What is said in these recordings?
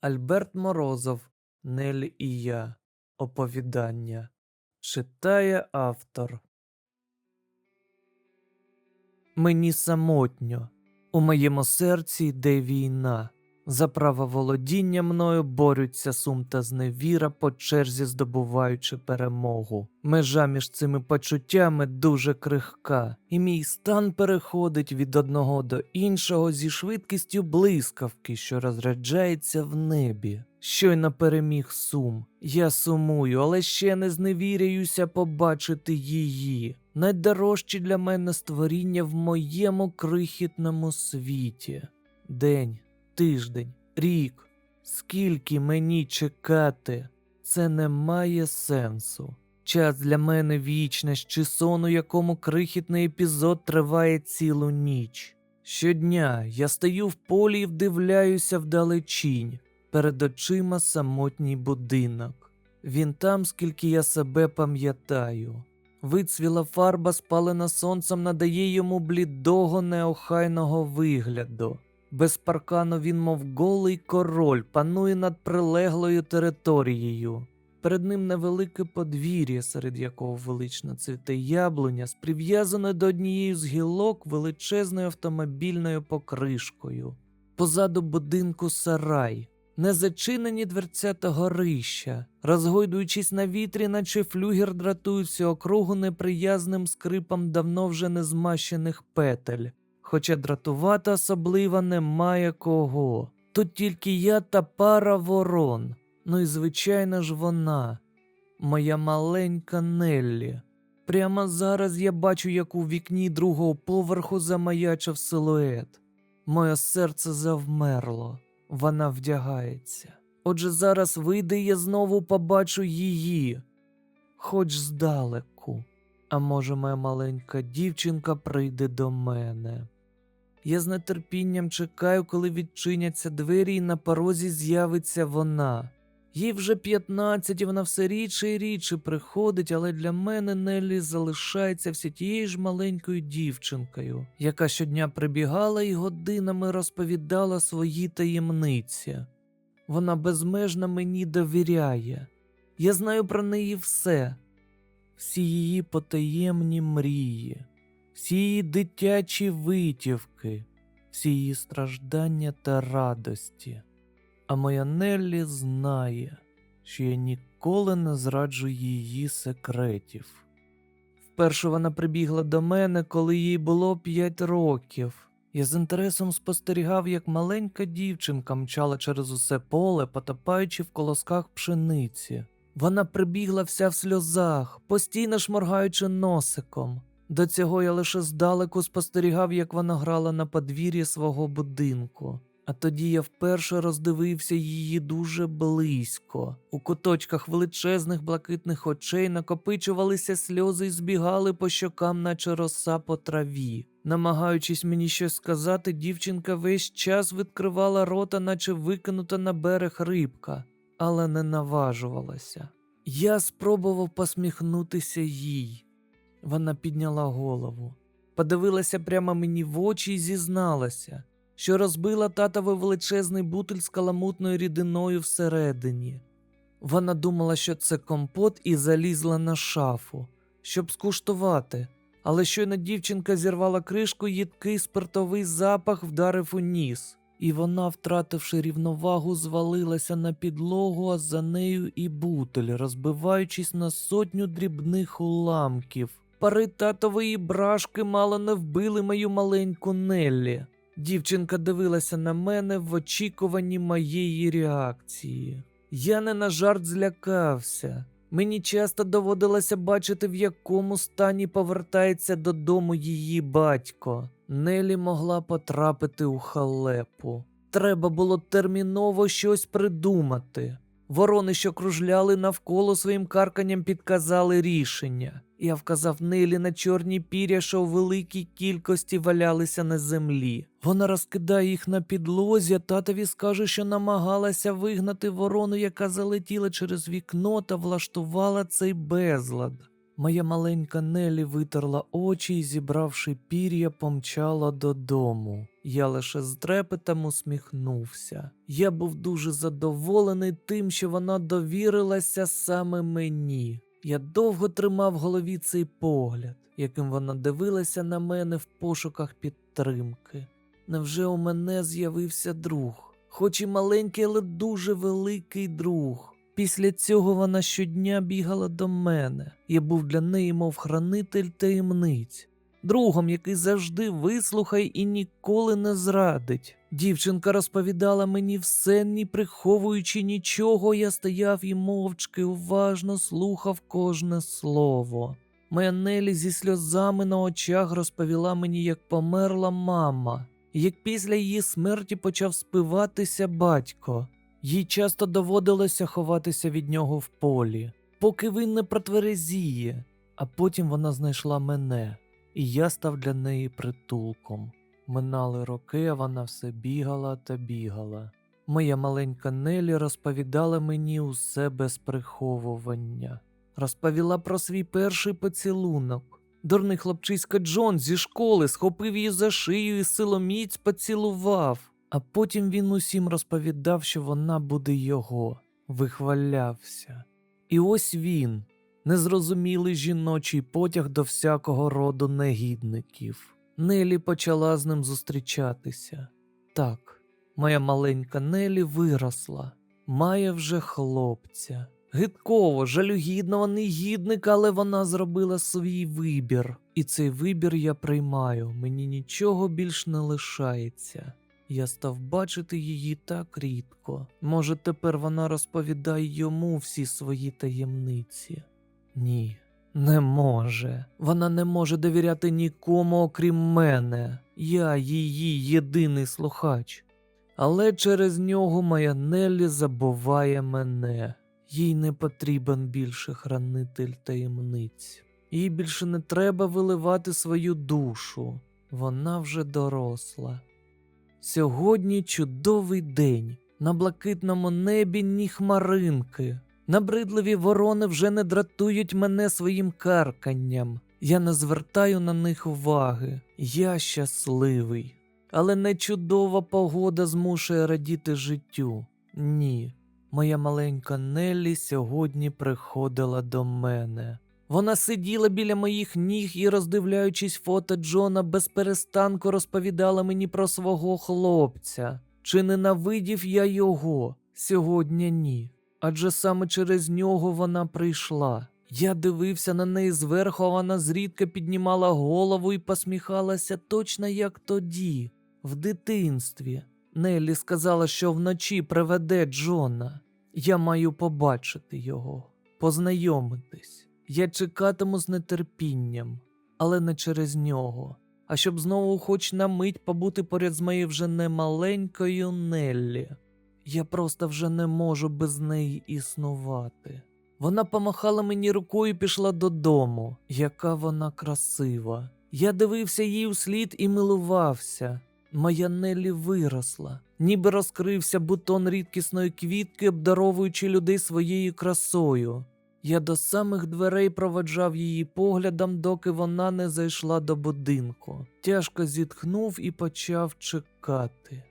Альберт Морозов, Нелі і я. Оповідання. Читає автор. Мені самотньо. У моєму серці йде війна. За право володіння мною борються сум та зневіра, по черзі здобуваючи перемогу. Межа між цими почуттями дуже крихка, і мій стан переходить від одного до іншого зі швидкістю блискавки, що розряджається в небі. Щойно переміг сум. Я сумую, але ще не зневіряюся побачити її. Найдорожчі для мене створіння в моєму крихітному світі. День, тиждень, рік. Скільки мені чекати? Це не має сенсу. Час для мене вічність чи сон, у якому крихітний епізод триває цілу ніч. Щодня я стою в полі і вдивляюся вдалечінь. Перед очима самотній будинок. Він там, скільки я себе пам'ятаю. Вицвіла фарба, спалена сонцем, надає йому блідого неохайного вигляду. Без паркану він, мов голий король, панує над прилеглою територією. Перед ним невелике подвір'я, серед якого велично цвіте яблуня, з прив'язаною до однієї з гілок величезною автомобільною покришкою. Позаду будинку сарай, незачинені дверцята горища, розгойдуючись на вітрі, наче флюгер дратують всю округу неприязним скрипом давно вже не змащених петель. Хоча дратувати особливо немає кого. Тут тільки я та пара ворон. Ну і звичайно ж вона, моя маленька Неллі. Прямо зараз я бачу, як у вікні другого поверху замаячив силует. Моє серце завмерло, вона вдягається. Отже, зараз вийде я знову побачу її, хоч здалеку. А може, моя маленька дівчинка прийде до мене. Я з нетерпінням чекаю, коли відчиняться двері, і на порозі з'явиться вона. Їй вже 15, і вона все рідше і рідше приходить, але для мене Неллі залишається все тією ж маленькою дівчинкою, яка щодня прибігала і годинами розповідала свої таємниці. Вона безмежно мені довіряє. Я знаю про неї все, всі її потаємні мрії, всі її дитячі витівки, всі її страждання та радості. А моя Неллі знає, що я ніколи не зраджу її секретів. Вперше вона прибігла до мене, коли їй було п'ять років. Я з інтересом спостерігав, як маленька дівчинка мчала через усе поле, потопаючи в колосках пшениці. Вона прибігла вся в сльозах, постійно шморгаючи носиком. До цього я лише здалеку спостерігав, як вона грала на подвір'ї свого будинку. А тоді я вперше роздивився її дуже близько. У куточках величезних блакитних очей накопичувалися сльози і збігали по щокам, наче роса по траві. Намагаючись мені щось сказати, дівчинка весь час відкривала рота, наче викинута на берег рибка, але не наважувалася. Я спробував посміхнутися їй. Вона підняла голову, подивилася прямо мені в очі і зізналася що розбила татовий величезний бутиль з каламутною рідиною всередині. Вона думала, що це компот, і залізла на шафу, щоб скуштувати, але щойно дівчинка зірвала кришку, їдкий спиртовий запах вдарив у ніс, і вона, втративши рівновагу, звалилася на підлогу, а за нею і бутиль, розбиваючись на сотню дрібних уламків. Пари татової брашки мало не вбили мою маленьку Неллі. Дівчинка дивилася на мене в очікуванні моєї реакції. Я не на жарт злякався. Мені часто доводилося бачити, в якому стані повертається додому її батько. Нелі могла потрапити у халепу. Треба було терміново щось придумати. Ворони, що кружляли навколо своїм карканням, підказали рішення. Я вказав Нелі на чорні піря, що у великій кількості валялися на землі. Вона розкидає їх на підлозі, татові скаже, що намагалася вигнати ворону, яка залетіла через вікно та влаштувала цей безлад. Моя маленька Нелі витерла очі і, зібравши пір'я, помчала додому. Я лише з трепетом усміхнувся. Я був дуже задоволений тим, що вона довірилася саме мені. Я довго тримав в голові цей погляд, яким вона дивилася на мене в пошуках підтримки. Невже у мене з'явився друг? Хоч і маленький, але дуже великий друг. Після цього вона щодня бігала до мене. Я був для неї, мов хранитель таємниць, другом, який завжди вислухає і ніколи не зрадить. Дівчинка розповідала мені все, не приховуючи нічого, я стояв і мовчки уважно слухав кожне слово. Моя Нелі зі сльозами на очах розповіла мені, як померла мама, як після її смерті почав спиватися батько. Їй часто доводилося ховатися від нього в полі, поки він не протверезіє, а потім вона знайшла мене, і я став для неї притулком. Минали роки, а вона все бігала та бігала. Моя маленька Нелі розповідала мені усе без приховування. Розповіла про свій перший поцілунок. Дурний хлопчиська Джон зі школи схопив її за шию і силоміць поцілував. А потім він усім розповідав, що вона буде його, вихвалявся. І ось він, незрозумілий жіночий потяг до всякого роду негідників. Нелі почала з ним зустрічатися. Так, моя маленька Нелі виросла, має вже хлопця. Гидково, жалюгідного негідника, але вона зробила свій вибір. І цей вибір я приймаю, мені нічого більш не лишається. Я став бачити її так рідко. Може, тепер вона розповідає йому всі свої таємниці? Ні, не може. Вона не може довіряти нікому, окрім мене. Я її єдиний слухач. Але через нього моя Неллі забуває мене. Їй не потрібен більше хранитель таємниць. Їй більше не треба виливати свою душу. Вона вже доросла. Сьогодні чудовий день. На блакитному небі ні хмаринки. Набридливі ворони вже не дратують мене своїм карканням. Я не звертаю на них уваги. Я щасливий. Але не чудова погода змушує радіти життю. Ні. Моя маленька Неллі сьогодні приходила до мене. Вона сиділа біля моїх ніг і, роздивляючись фото Джона, без перестанку розповідала мені про свого хлопця. Чи ненавидів я його? Сьогодні ні. Адже саме через нього вона прийшла. Я дивився на неї зверху, а вона зрідка піднімала голову і посміхалася точно як тоді, в дитинстві. Неллі сказала, що вночі приведе Джона. Я маю побачити його, познайомитись. Я чекатиму з нетерпінням, але не через нього, а щоб знову хоч на мить побути поряд з моєю вже не маленькою Неллі. Я просто вже не можу без неї існувати. Вона помахала мені рукою і пішла додому. Яка вона красива. Я дивився їй услід і милувався. Моя Неллі виросла, ніби розкрився бутон рідкісної квітки, обдаровуючи людей своєю красою. Я до самих дверей проведжав її поглядом, доки вона не зайшла до будинку. Тяжко зітхнув і почав чекати.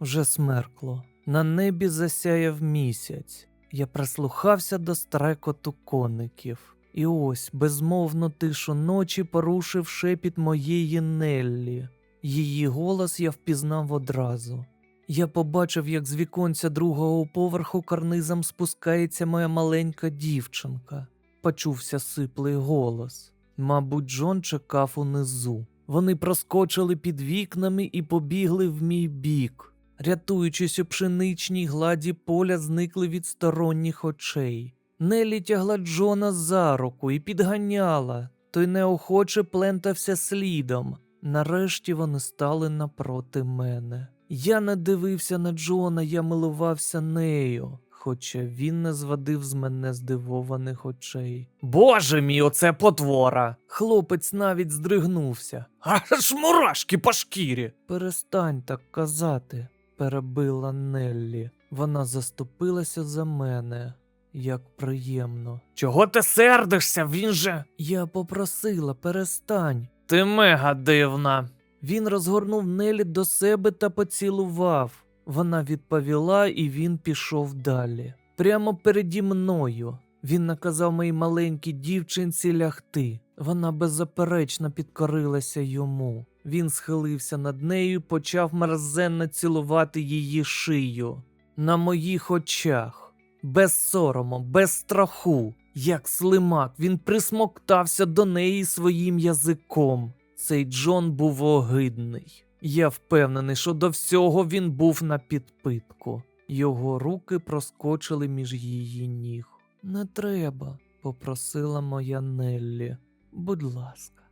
Вже смеркло. На небі засяяв місяць. Я прислухався до стрекоту коників. І ось безмовну тишу ночі порушив шепіт моєї Неллі. Її голос я впізнав одразу. Я побачив, як з віконця другого поверху карнизом спускається моя маленька дівчинка. Почувся сиплий голос. Мабуть, Джон чекав унизу. Вони проскочили під вікнами і побігли в мій бік. Рятуючись у пшеничній гладі поля, зникли від сторонніх очей. Нелі тягла Джона за руку і підганяла, той неохоче плентався слідом. Нарешті вони стали напроти мене. Я не дивився на Джона, я милувався нею, хоча він не звадив з мене здивованих очей. Боже мій, оце потвора! Хлопець навіть здригнувся. Аж мурашки по шкірі. Перестань так казати, перебила Неллі. Вона заступилася за мене. як приємно. Чого ти сердишся? Він же. Я попросила, перестань. Ти мега дивна. Він розгорнув Нелі до себе та поцілував. Вона відповіла, і він пішов далі. Прямо переді мною. Він наказав моїй маленькій дівчинці лягти. Вона беззаперечно підкорилася йому. Він схилився над нею і почав мерзенно цілувати її шию. На моїх очах, без сорому, без страху, як слимак, він присмоктався до неї своїм язиком. Цей Джон був огидний. Я впевнений, що до всього він був на підпитку. Його руки проскочили між її ніг. Не треба, попросила моя Неллі. Будь ласка,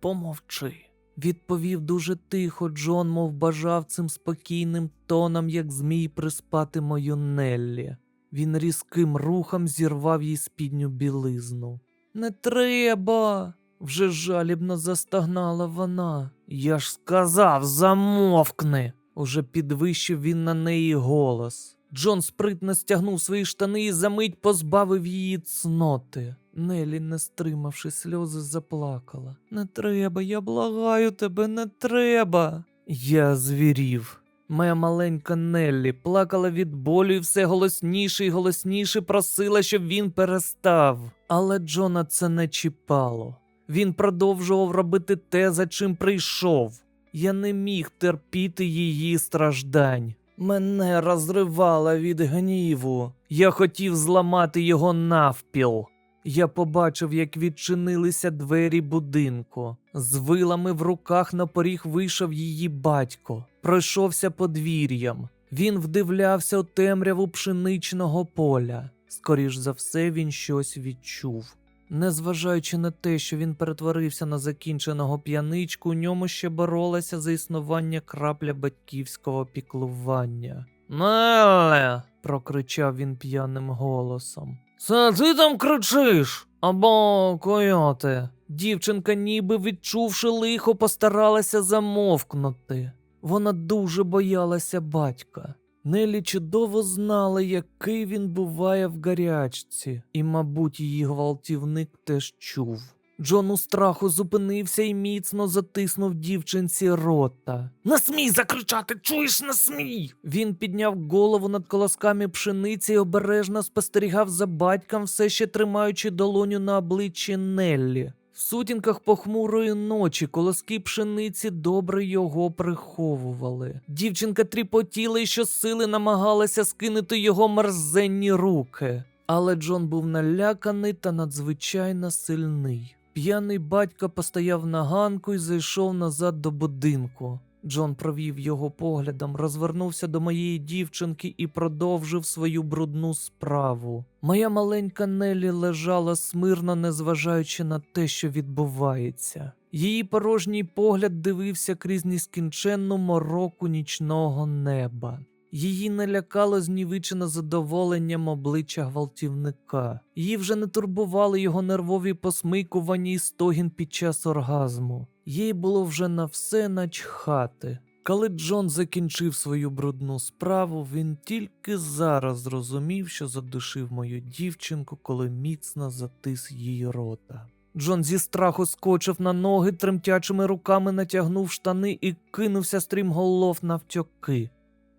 помовчи. Відповів дуже тихо, Джон, мов бажав цим спокійним тоном, як змій приспати мою Неллі. Він різким рухом зірвав їй спідню білизну. Не треба. вже жалібно застагнала вона. Я ж сказав, замовкни. Уже підвищив він на неї голос. Джон спритно стягнув свої штани і за мить позбавив її цноти. Нелі, не стримавши сльози, заплакала. Не треба, я благаю тебе, не треба. Я звірів. Моя маленька Неллі плакала від болю і все голосніше і голосніше просила, щоб він перестав. Але Джона це не чіпало. Він продовжував робити те, за чим прийшов. Я не міг терпіти її страждань. Мене розривало від гніву. Я хотів зламати його навпіл. Я побачив, як відчинилися двері будинку. З вилами в руках на поріг вийшов її батько, пройшовся подвір'ям. Він вдивлявся у темряву пшеничного поля. Скоріш за все, він щось відчув. Незважаючи на те, що він перетворився на закінченого п'яничку, у ньому ще боролася за існування крапля батьківського піклування. Неле. прокричав він п'яним голосом. Це ти там кричиш? Або койоте. Дівчинка, ніби відчувши лихо, постаралася замовкнути. Вона дуже боялася батька. Нелі чудово знала, який він буває в гарячці, і, мабуть, її гвалтівник теж чув. Джон у страху зупинився і міцно затиснув дівчинці рота. Не смій закричати, чуєш, не смій. Він підняв голову над колосками пшениці і обережно спостерігав за батьком, все ще тримаючи долоню на обличчі Неллі. В сутінках похмурої ночі колоски пшениці добре його приховували. Дівчинка тріпотіла і щосили намагалася скинути його мерзенні руки. Але Джон був наляканий та надзвичайно сильний. П'яний батько постояв на ганку і зайшов назад до будинку. Джон провів його поглядом, розвернувся до моєї дівчинки і продовжив свою брудну справу. Моя маленька Нелі лежала смирно, незважаючи на те, що відбувається. Її порожній погляд дивився крізь нескінченну мороку нічного неба. Її не лякало знівичене задоволенням обличчя гвалтівника. Її вже не турбували його нервові посмикування і стогін під час оргазму. Їй було вже на все начхати. Коли Джон закінчив свою брудну справу, він тільки зараз зрозумів, що задушив мою дівчинку, коли міцно затис її рота. Джон зі страху скочив на ноги, тремтячими руками натягнув штани і кинувся стрімголов навтьоки.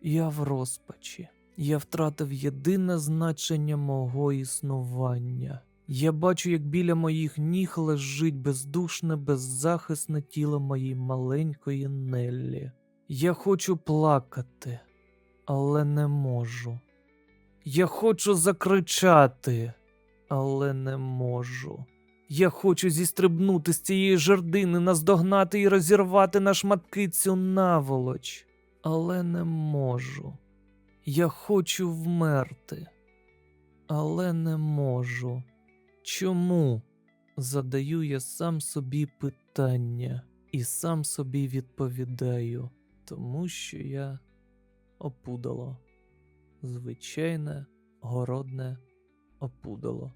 Я в розпачі. Я втратив єдине значення мого існування. Я бачу, як біля моїх ніг лежить бездушне, беззахисне тіло моєї маленької Неллі. Я хочу плакати, але не можу. Я хочу закричати, але не можу. Я хочу зістрибнути з цієї жердини, наздогнати і розірвати на шматки цю наволоч, але не можу. Я хочу вмерти, але не можу. Чому? Задаю я сам собі питання і сам собі відповідаю, тому що я опудало. Звичайне городне опудало.